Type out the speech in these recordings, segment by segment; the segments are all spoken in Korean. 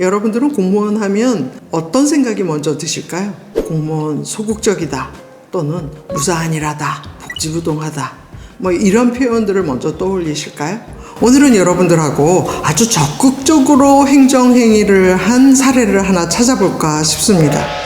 여러분들은 공무원 하면 어떤 생각이 먼저 드실까요? 공무원 소극적이다 또는 무사안일하다 복지부동하다 뭐 이런 표현들을 먼저 떠올리실까요? 오늘은 여러분들하고 아주 적극적으로 행정행위를 한 사례를 하나 찾아볼까 싶습니다.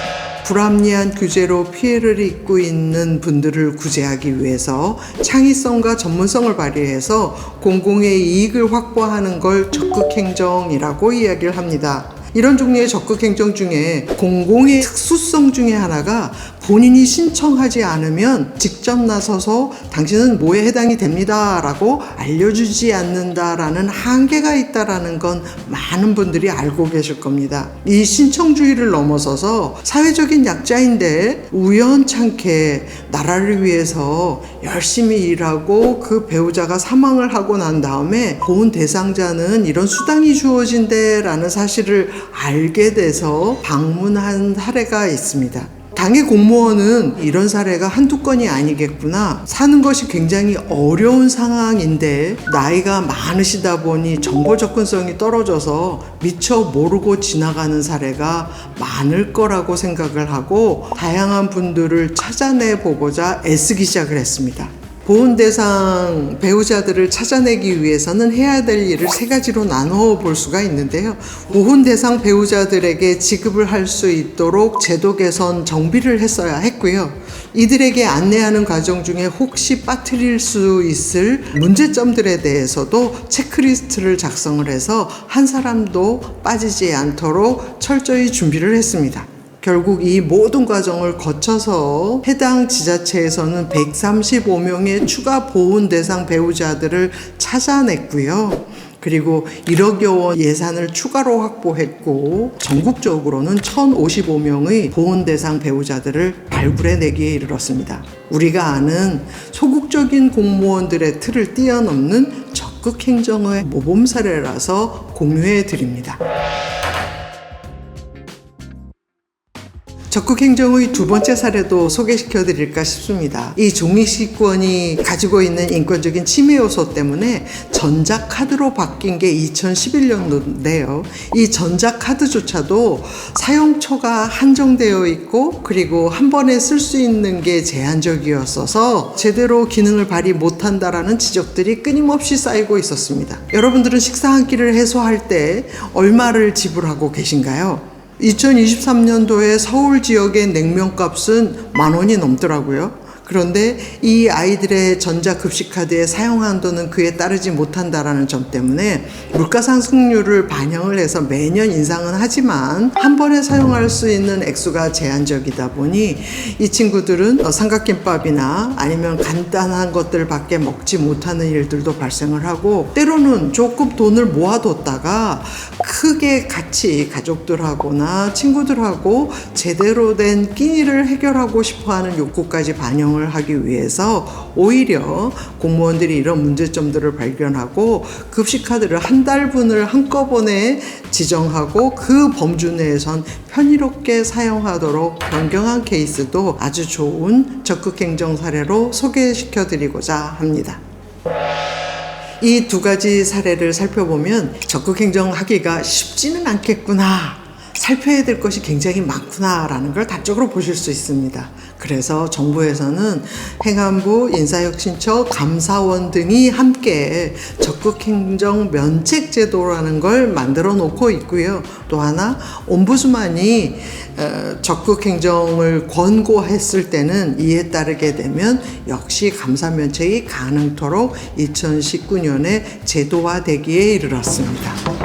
불합리한 규제로 피해를 입고 있는 분들을 구제하기 위해서 창의성과 전문성을 발휘해서 공공의 이익을 확보하는 걸 적극행정이라고 이야기를 합니다. 이런 종류의 적극 행정 중에 공공의 특수성 중에 하나가 본인이 신청하지 않으면 직접 나서서 당신은 뭐에 해당이 됩니다 라고 알려주지 않는다라는 한계가 있다라는 건 많은 분들이 알고 계실 겁니다. 이 신청주의를 넘어서서 사회적인 약자인데 우연찮게 나라를 위해서 열심히 일하고 그 배우자가 사망을 하고 난 다음에 보훈 대상자는 이런 수당이 주어진대라는 사실을 알게 돼서 방문한 사례가 있습니다. 당의 공무원은 이런 사례가 한두 건이 아니겠구나. 사는 것이 굉장히 어려운 상황인데 나이가 많으시다 보니 정보 접근성이 떨어져서 미처 모르고 지나가는 사례가 많을 거라고 생각을 하고 다양한 분들을 찾아내 보고자 애쓰기 시작을 했습니다. 보훈 대상 배우자들을 찾아내기 위해서는 해야 될 일을 세 가지로 나누어 볼 수가 있는데요. 보훈 대상 배우자들에게 지급을 할 수 있도록 제도 개선 정비를 했어야 했고요. 이들에게 안내하는 과정 중에 혹시 빠뜨릴 수 있을 문제점들에 대해서도 체크리스트를 작성을 해서 한 사람도 빠지지 않도록 철저히 준비를 했습니다. 결국 이 모든 과정을 거쳐서 해당 지자체에서는 135명의 추가 보훈 대상 배우자들을 찾아냈고요. 그리고 1억여 원 예산을 추가로 확보했고 전국적으로는 1,055명의 보훈 대상 배우자들을 발굴해내기에 이르렀습니다. 우리가 아는 소극적인 공무원들의 틀을 뛰어넘는 적극 행정의 모범 사례라서 공유해 드립니다. 적극 행정의 두 번째 사례도 소개시켜 드릴까 싶습니다. 이 종이시권이 가지고 있는 인권적인 침해 요소 때문에 전자카드로 바뀐 게 2011년도인데요. 이 전자카드조차도 사용처가 한정되어 있고 그리고 한 번에 쓸 수 있는 게 제한적이었어서 제대로 기능을 발휘 못한다라는 지적들이 끊임없이 쌓이고 있었습니다. 여러분들은 식사 한 끼를 해소할 때 얼마를 지불하고 계신가요? 2023년도에 서울 지역의 냉면값은 만 원이 넘더라고요. 그런데 이 아이들의 전자급식카드의 사용 한도는 그에 따르지 못한다라는 점 때문에 물가 상승률을 반영을 해서 매년 인상은 하지만 한 번에 사용할 수 있는 액수가 제한적이다 보니 이 친구들은 어, 삼각김밥이나 아니면 간단한 것들밖에 먹지 못하는 일들도 발생을 하고 때로는 조금 돈을 모아뒀다가 크게 같이 가족들하고나 친구들하고 제대로 된 끼니를 해결하고 싶어 하는 욕구까지 반영을 하기 위해서 오히려 공무원들이 이런 문제점들을 발견하고 급식카드를 한 달분을 한꺼번에 지정하고 그 범주 내에선 편의롭게 사용하도록 변경한 케이스도 아주 좋은 적극 행정 사례로 소개시켜 드리고자 합니다. 이 두 가지 사례를 살펴보면 적극 행정하기가 쉽지는 않겠구나. 살펴야 될 것이 굉장히 많구나라는 걸 단적으로 보실 수 있습니다. 그래서 정부에서는 행안부, 인사혁신처, 감사원 등이 함께 적극행정 면책제도라는 걸 만들어 놓고 있고요. 또 하나 옴부스만이 어, 적극행정을 권고했을 때는 이에 따르게 되면 역시 감사 면책이 가능토록 2019년에 제도화되기에 이르렀습니다.